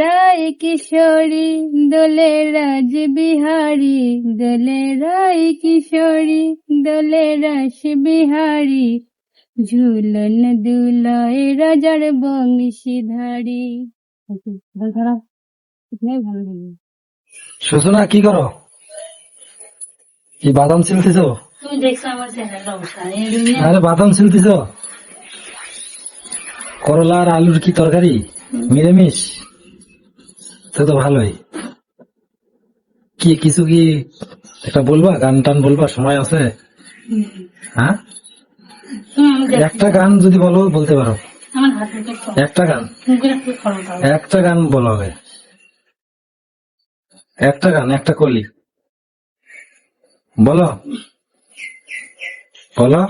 রায় কিশোরী দোলে রাজ বিহারী দোলে রায় কিশোরী দোলে রাস বিহারী ঝুলন দুলয় রাজার বংশীধারী। সুসনা কি করো? কি বাদাম ছিলতেছ? তুমি দেখছ আমার চ্যানেলটা অবসান আরে বাদাম ছিলতেছ? করলা আর আলুর কি তরকারি? নিরামিষ? তো তো ভালোই। কি কিছু কি একটা বলবা? গান টান বলবা? সময় আছে? হ্যাঁ? একটা গান যদি বলো বলতে পারো। একটা গান। একটা গান বলা হবে। একটা গান একটা কলি। বলো। বলো।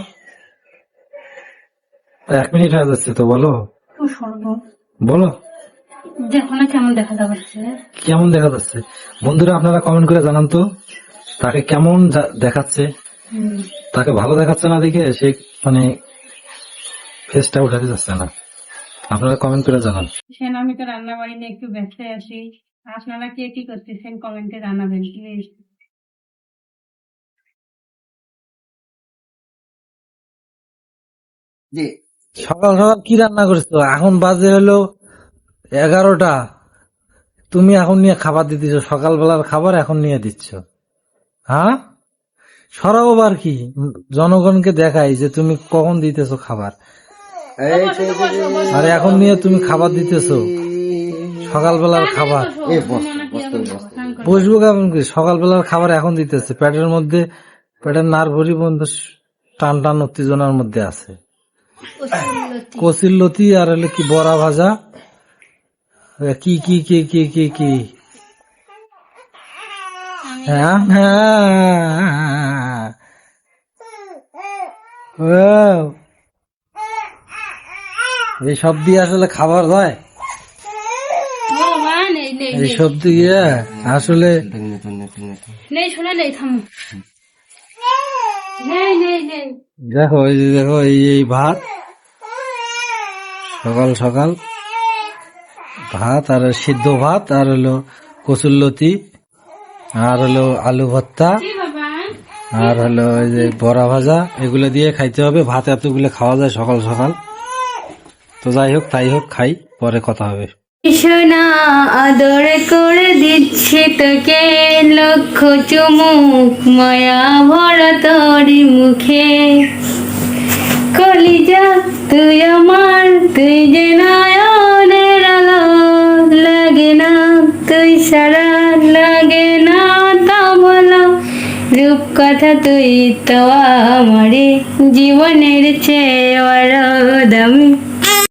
এক মিনিট হয়ে যাচ্ছে তো বলো। বলো। দেখো না কেমন দেখা যাচ্ছে কেমন দেখা যাচ্ছে? বন্ধুরা আপনারা কমেন্ট করে জানান তো তাকে কেমন দেখাচ্ছে। তাকে ভালো দেখাচ্ছে না দেখে সে মানে ফেসটা উঠাতে যাচ্ছে না। আপনারা কমেন্ট করে জানান। সেন আমি তো রান্না বাড়ি নিয়ে একটু ব্যস্ত আছি। আপনারা কে কি করতেছেন কমেন্টে জানাবেন প্লিজ সকাল সকাল কি রান্না করছ? এখন বাজে হলো এগারোটা। তুমি এখন নিয়ে খাবার দিতেছ সকালবেলার খাবার এখন নিয়ে দিচ্ছ। হ্যাঁ? সরাও আবার কি? জনগণকে দেখাই যে তুমি কখন দিতেছো খাবার। আরে এখন নিয়ে তুমি খাবার দিতেছো। সকালবেলার খাবার। বসবো কেমন করে? সকালবেলার খাবার এখন দিতেছে। পেটের মধ্যে পেটের নার্ভরি বন্ধ টান টান উত্তেজনার মধ্যে আছে। কচির লতি আর হলো কি বড়া ভাজা? কি কি কি কি কি কি? হ্যাঁ? হ্যাঁ? ও, এইসব দিয়ে আসলে খাবার হয়? দিয়ে আসলে নেই শোনা নেই থামো। নেই নেই নেই। দেখো এই যে দেখো এই এই ভাত। সকাল সকাল। ভাত, আর সিদ্ধ ভাত, আর হলো কচুরলতি আর হলো আলু ভর্তা, আর হলো ওই যে বড়া ভাজা, এগুলো দিয়ে খাইতে হবে। ভাত এতগুলো খাওয়া যায় সকাল সকাল। তো যাই হোক, তাই হোক, খাই, পরে কথা হবে। সোনা আদর করে দিচ্ছি তোকে লক্ষ চুমুক, মায়া ভরা তোরি মুখে। কলিজা, তুই আমার, তুই যে নয়নের তুই সারা লাগে না তা রূপ কথা তুই তো আমারে জীবনের চেয়ে দামি।